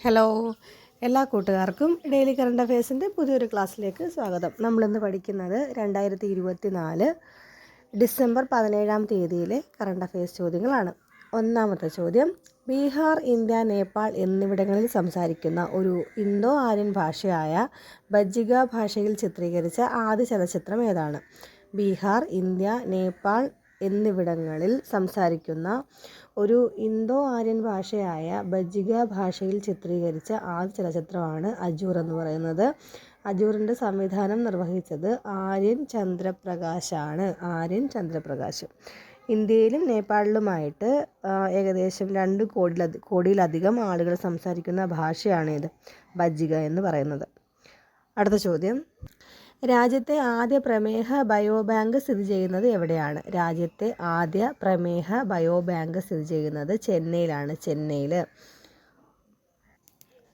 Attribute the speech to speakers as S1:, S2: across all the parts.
S1: Hello എല്ലാ കൂട്ടുകാർക്കും daily current അഫയേഴ്സിന്റെ പുതിയൊരു ക്ലാസ്സിലേക്ക് സ്വാഗതം. നമ്മളിന്ന് പഠിക്കുന്നത് രണ്ടായിരത്തി ഇരുപത്തി നാല് ഡിസംബർ പതിനേഴാം തീയതിയിലെ കറണ്ട് അഫയേഴ്സ് ചോദ്യങ്ങളാണ്. ഒന്നാമത്തെ ചോദ്യം ബീഹാർ ഇന്ത്യ നേപ്പാൾ എന്നിവിടങ്ങളിൽ സംസാരിക്കുന്ന ഒരു ഇന്തോ ആര്യൻ ഭാഷയായ ബജ്ജിക ഭാഷയിൽ ചിത്രീകരിച്ച ആദ്യ ചലച്ചിത്രം ഏതാണ്? ബീഹാർ ഇന്ത്യ നേപ്പാൾ എന്നിവിടങ്ങളിൽ സംസാരിക്കുന്ന ഒരു ഇന്തോ ആര്യൻ ഭാഷയായ ബജിക ഭാഷയിൽ ചിത്രീകരിച്ച ആദ്യ ചലച്ചിത്രമാണ് അജൂർ എന്ന് പറയുന്നത്. അജൂറിന്റെ സംവിധാനം നിർവഹിച്ചത് ആര്യൻ ചന്ദ്രപ്രകാശാണ്. ആര്യൻ ചന്ദ്രപ്രകാശ്. ഇന്ത്യയിലും നേപ്പാളിലുമായിട്ട് ഏകദേശം രണ്ട് കോടിയിലധി കോടിയിലധികം ആളുകൾ സംസാരിക്കുന്ന ഭാഷയാണിത് ബജിക എന്ന് പറയുന്നത്. അടുത്ത ചോദ്യം. രാജ്യത്തെ ആദ്യ പ്രമേഹ ബയോബാങ്ക് സ്ഥിതി ചെയ്യുന്നത് എവിടെയാണ്? രാജ്യത്തെ ആദ്യ പ്രമേഹ ബയോബാങ്ക് സ്ഥിതി ചെയ്യുന്നത് ചെന്നൈയിലാണ് ചെന്നൈയിൽ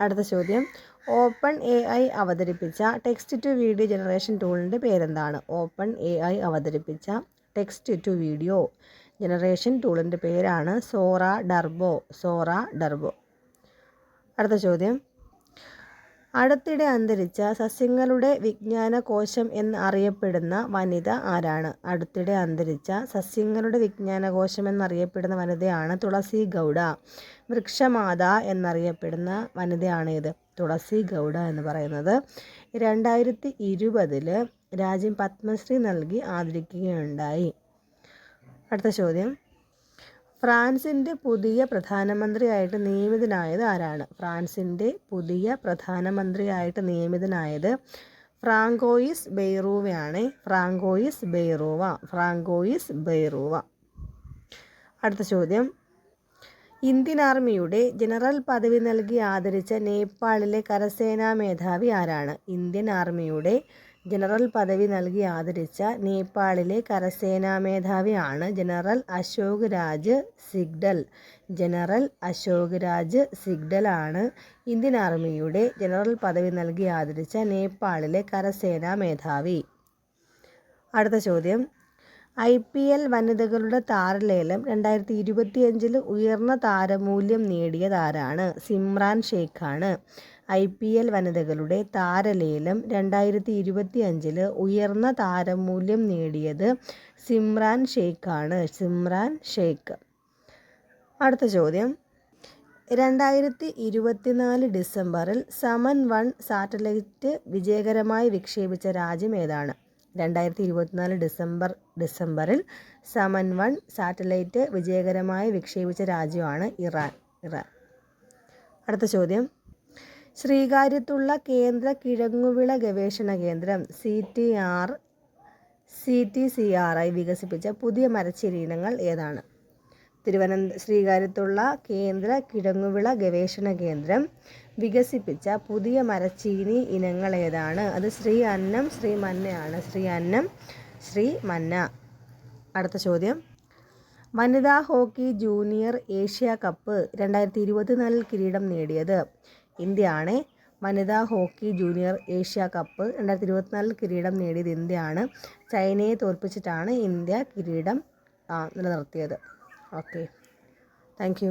S1: അടുത്ത ചോദ്യം. ഓപ്പൺ എ ഐ അവതരിപ്പിച്ച ടെക്സ്റ്റ് ടു വീഡിയോ ജനറേഷൻ ടൂളിന്റെ പേരെന്താണ്? ഓപ്പൺ എ ഐ അവതരിപ്പിച്ച ടെക്സ്റ്റ് ടു വീഡിയോ ജനറേഷൻ ടൂളിന്റെ പേരാണ് സോറ ഡർബോ സോറ ഡർബോ. അടുത്ത ചോദ്യം. അടുത്തിടെ അന്തരിച്ച സസ്യങ്ങളുടെ വിജ്ഞാന കോശം എന്ന് അറിയപ്പെടുന്ന വനിത ആരാണ്? അടുത്തിടെ അന്തരിച്ച സസ്യങ്ങളുടെ വിജ്ഞാന കോശം എന്നറിയപ്പെടുന്ന വനിതയാണ് തുളസി ഗൗഡ. വൃക്ഷമാത എന്നറിയപ്പെടുന്ന വനിതയാണ് ഇത് തുളസി ഗൗഡ എന്ന് പറയുന്നത് രണ്ടായിരത്തി ഇരുപതിൽ രാജ്യം പത്മശ്രീ നൽകി ആദരിക്കുകയുണ്ടായി. അടുത്ത ചോദ്യം. ഫ്രാൻസിന്റെ പുതിയ പ്രധാനമന്ത്രിയായിട്ട് നിയമിതനായത് ആരാണ്? ഫ്രാൻസിന്റെ പുതിയ പ്രധാനമന്ത്രിയായിട്ട് നിയമിതനായത് Francois Bayrou. Francois Bayrou. Francois Bayrou. അടുത്ത ചോദ്യം. ഇന്ത്യൻ ആർമിയുടെ ജനറൽ പദവി നൽകി ആദരിച്ച നേപ്പാളിലെ കരസേനാ മേധാവി ആരാണ്? ഇന്ത്യൻ ആർമിയുടെ ജനറൽ പദവി നൽകി ആദരിച്ച നേപ്പാളിലെ കരസേനാ മേധാവിയാണ് ജനറൽ അശോക് രാജ് സിഗ്ഡൽ. ജനറൽ അശോക് രാജ് സിഗ്ഡലാണ് ഇന്ത്യൻ ആർമിയുടെ ജനറൽ പദവി നൽകി ആദരിച്ച നേപ്പാളിലെ കരസേനാ മേധാവി. അടുത്ത ചോദ്യം. ഐ പി എൽ വനിതകളുടെ താരലേലം രണ്ടായിരത്തി ഇരുപത്തിയഞ്ചിൽ ഉയർന്ന താരമൂല്യം നേടിയതാരാണ് സിമ്രാൻ ഷെയ്ഖാണ് ഐ പി എൽ വനിതകളുടെ താരലേലം രണ്ടായിരത്തി ഇരുപത്തി അഞ്ചിൽ ഉയർന്ന താരമൂല്യം നേടിയത് സിമ്രാൻ ഷെയ്ഖാണ് സിമ്രാൻ ഷെയ്ഖ് അടുത്ത ചോദ്യം. രണ്ടായിരത്തി ഇരുപത്തിനാല് ഡിസംബറിൽ സമൻ വൺ സാറ്റലൈറ്റ് വിജയകരമായി വിക്ഷേപിച്ച രാജ്യം ഏതാണ്? രണ്ടായിരത്തി ഇരുപത്തിനാല് ഡിസംബർ ഡിസംബറിൽ സമൻ വൺ സാറ്റലൈറ്റ് വിജയകരമായി വിക്ഷേപിച്ച രാജ്യമാണ് ഇറാൻ ഇറാൻ. അടുത്ത ചോദ്യം. ശ്രീകാര്യത്തുള്ള കേന്ദ്ര കിഴങ്ങുവിള ഗവേഷണ കേന്ദ്രം C T R C T C R I വികസിപ്പിച്ച പുതിയ മരച്ചീനി ഇനങ്ങൾ ഏതാണ്? തിരുവനന്ത ശ്രീകാര്യത്തുള്ള കേന്ദ്ര കിഴങ്ങുവിള ഗവേഷണ കേന്ദ്രം വികസിപ്പിച്ച പുതിയ മരച്ചീനി ഇനങ്ങൾ ഏതാണ്? അത് ശ്രീ അന്നം ശ്രീ മന്നയാണ്. ശ്രീ അന്നം ശ്രീ മന്ന. അടുത്ത ചോദ്യം. വനിതാ ഹോക്കി ജൂനിയർ ഏഷ്യ കപ്പ് രണ്ടായിരത്തി ഇരുപത്തിനാലിൽ കിരീടം നേടിയത് ഇന്ത്യയാണ്. വനിതാ ഹോക്കി ജൂനിയർ ഏഷ്യ കപ്പ് രണ്ടായിരത്തി ഇരുപത്തിനാലിൽ കിരീടം നേടിയത് ഇന്ത്യയാണ്. ചൈനയെ തോൽപ്പിച്ചിട്ടാണ് ഇന്ത്യ കിരീടം നിലനിർത്തിയത്. ഓക്കെ. താങ്ക്